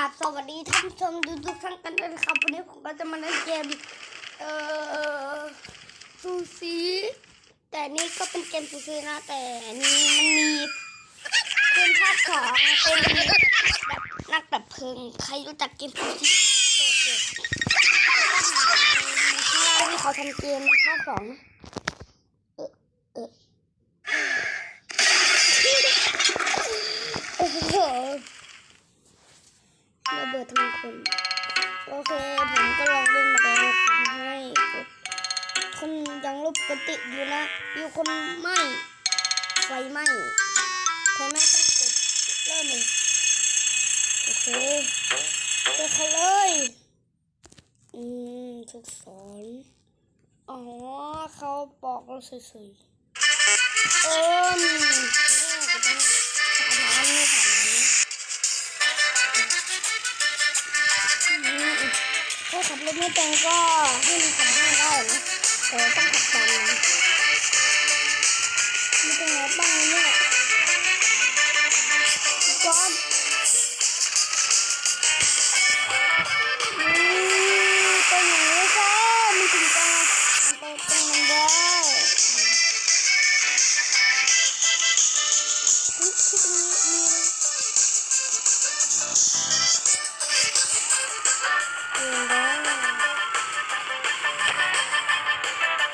ราบสวัสดีท่านผู้ชมทุกทุกๆท่านกันด้วยนะครับวันนี้ผมก็จะมาเล่นเกมเอ่อซูซีแต่นี่ก็เป็นเกมซูซีนะแต่นี่มันมีเกมภาคสองเป็นแบบนักดับเพลิงใครรู้จักเกมซูซีโหลดเด็กข้างล่างที่เขาทำเกมภาคสองนะเออเออ คนไหม้ไฟไหม้ไฟไหม้ต้องกดเริ่มเลยโอเคเจอเขาเลย อืมทุกสอนอ๋อเขาบอกเราสวยๆเอิมแม่ก็ต้องสาน้ำไม่ผ่านนะถ้าขับรถไม่เป็นก็ให้มันขับได้ได้นะแต่ต้องขับตาม มีตรงไหนบ้างเนี่ยจอดอืมตรงไหนก็มีถึงตรงไปตรงนั้นได้อุ๊ยที่ตรงนี้มีอะไรเอด้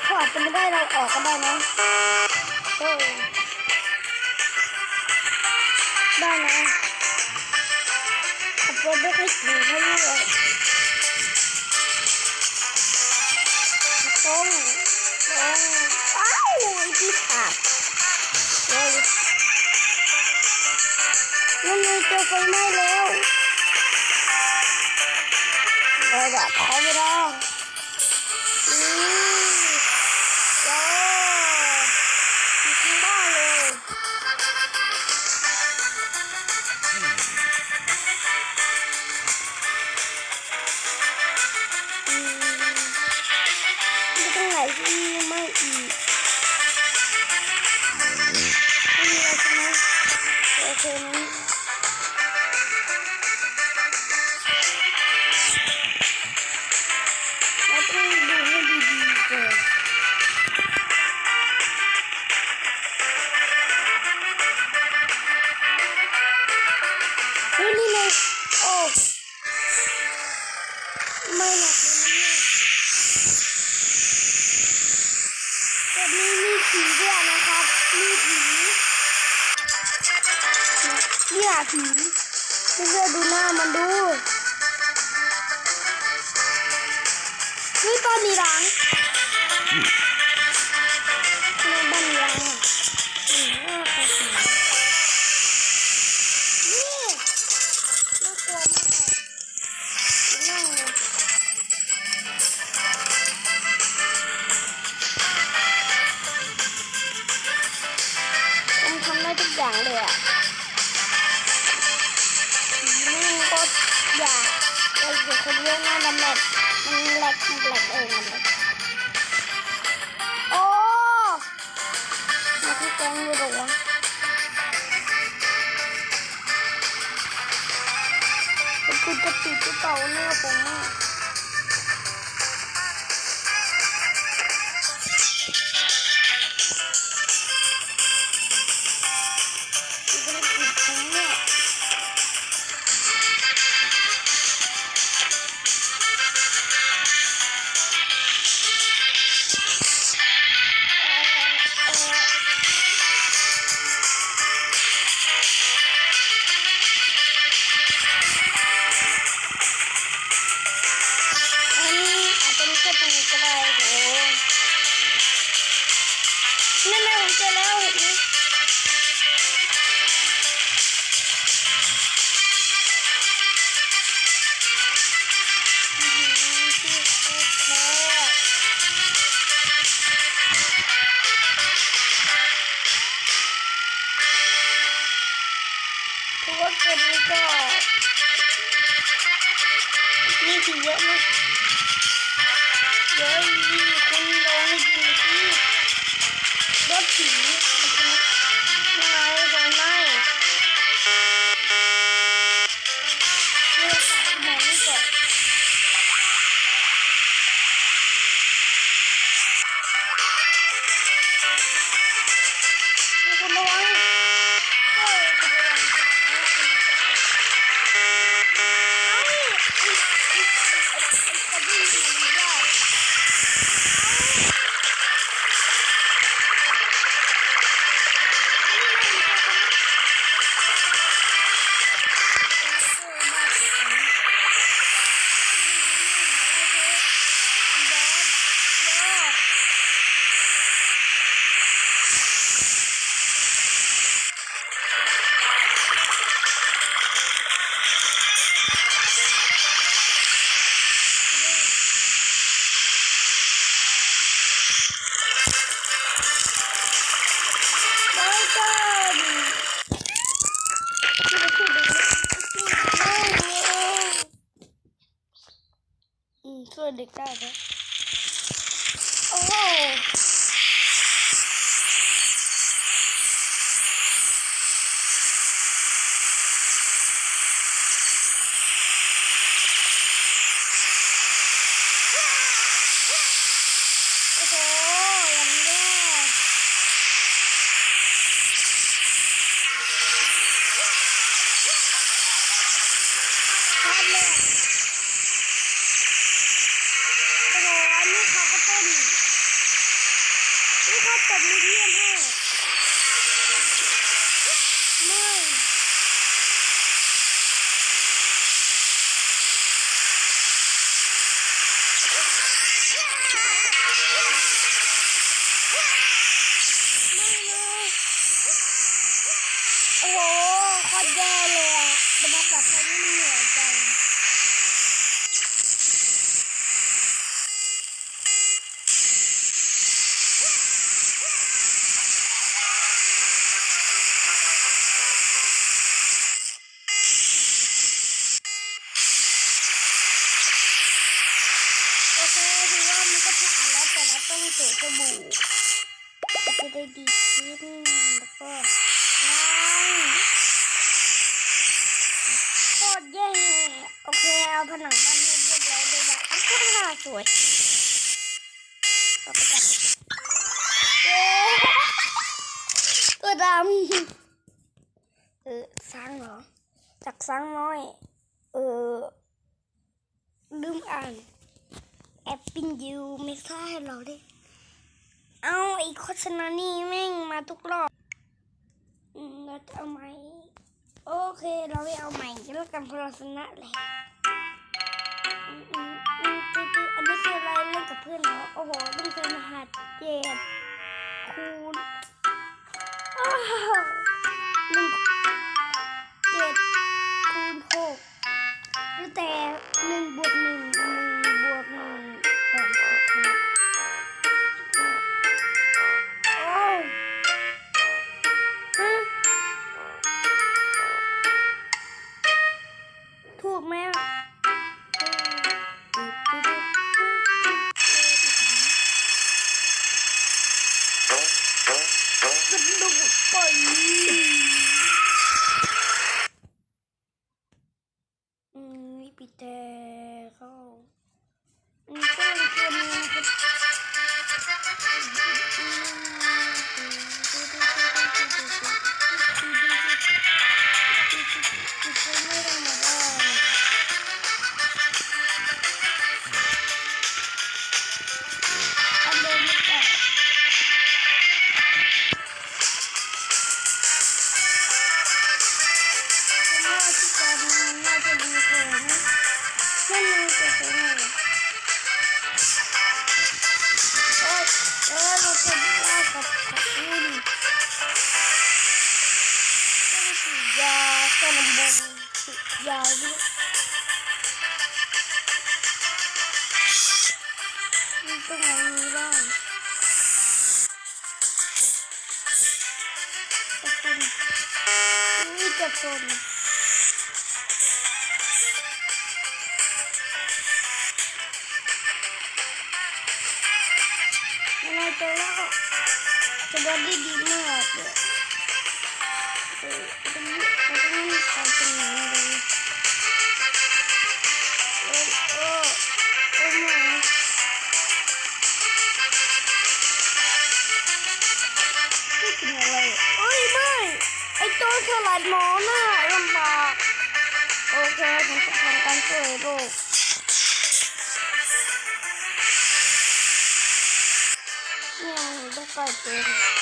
เขาอาจจะไม่ได้เราออกก็ได้นะ โอ้ได้นะขับรถไม่ค่อยถึงเท่าไหร่ขับตรงตรงอ้าวไอ้ที่ขาดเลยนั่นเลยเจอไฟไหม้แล้วเราแบบเขาไม่ได้ โาผีไม่เชื่อดูหน้ามันดูนี่ตอนนี้ร้าง แหลกเองมันแหลกโอ้มาที่แกงอยู่หรอวะคุณจะติดหรือเปล่าเนี่ยผมอะ กร โอ้โหโคตรแย่เลยอะเป็นนักแบบเขาไม่เหนื่อยจังก็ต้องเสริมจมูกจะได้ดีขึ้นแล้วก็ล้างโคตรแย่โอ เคเอาผนังบ้านให้เรียบร้อยเลยนะอ้าวสวยต่อไปกันเย้ตัวดำเออสร้างเหรอจากสร้างน้อย เออลืมอ่านแอปปิ้นยูไม่ค่าให้เราด้เอาไอ้โฆษณานี่แม่งมาทุกรอบเราจะเอาใหม โอเค เราไม่เอาใหม่ก็แล้วกันเพราะเราชนะแหละ เล่นกับเพื่อนเหรอโอ้โหต้องเป็นรหัสเจ็ดคูณอ้าว นี่กระสุนยังไงตัวแล้ สลัดหมอน่าลำบากโอเคผมจะทำการสวยโลกเนี่ยต้องกายเจอ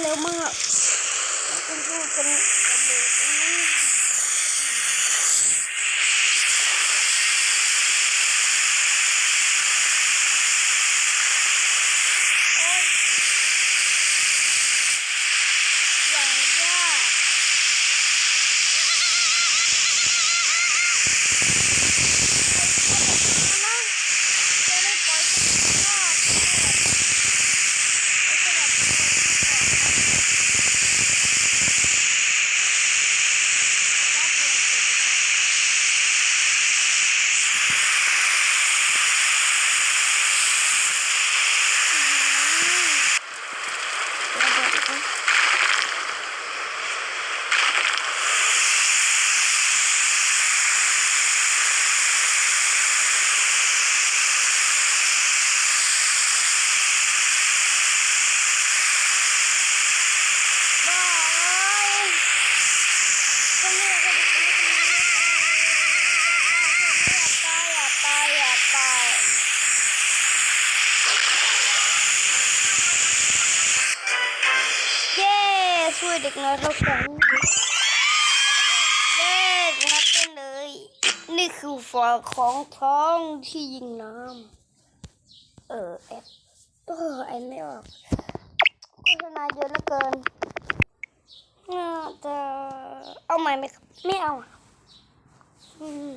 เจอเร็วมากคุณพูดกันกันเลยอืมโอ๊ยอย่างยากนะจะได้ปล่อยสักรอบแน่ไอ้กระดาษที่เราไม่ปล่อย บ้าเลยคนนี้ก็ดูคนนี้อย่าตายอย่าตายอย่าตายเย้ ช่วยเด็กน้อยเรากันเล่นครับเต้นเลย นี่คือฝาของท้องที่ยิงน้ำเออแอบเออไอไม่ออกโฆษณาเยอะเหลือเกินน่าจะเอาใหม่ไหมครับไม่เอาอืม